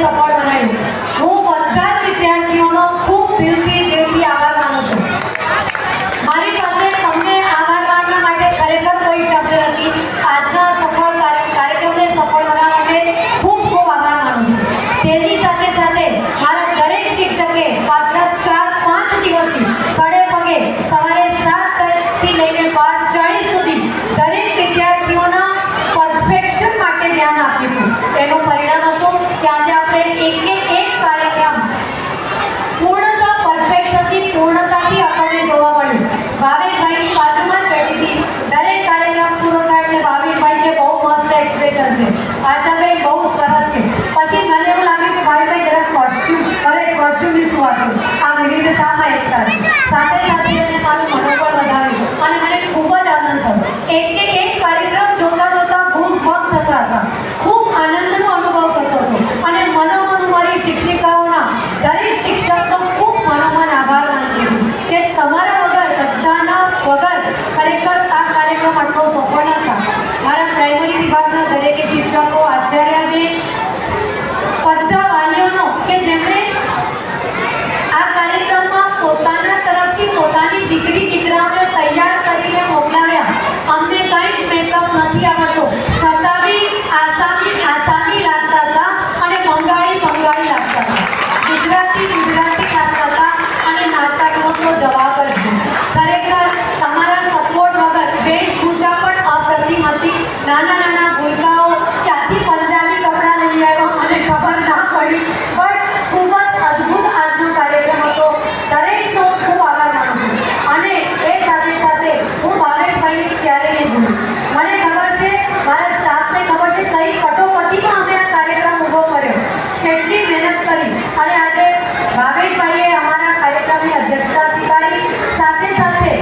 Support આયોજન છે. આશાબેન બહુ સરસ છે. પછી મને એવું લાગ્યું કે ભાઈ ભાઈ જરા કોસ્ટ્યુમ અરે કોસ્ટ્યુમની શું વાત નાના નાના ભૂલકાઓ ક્યાંથી પંજાબી કપડાં લઈ આવ્યો મને ખબર ના પડી. બટ ખૂબ જ અદ્ભુત આજનો કાર્યક્રમ હતો. દરેકનો ખૂબ આભાર માનું અને એ સાથે સાથે હું ભાવેશભાઈને ક્યારેય નહીં ભૂલું. મને ખબર છે, મારા સ્ટાફને ખબર છે, કઈ કટોકટીમાં અમે આ કાર્યક્રમ ઊભો કર્યો. કેટલી મહેનત કરી. અને આજે ભાવેશભાઈએ અમારા કાર્યક્રમની અધ્યક્ષતા સ્વીકારી. સાથે સાથે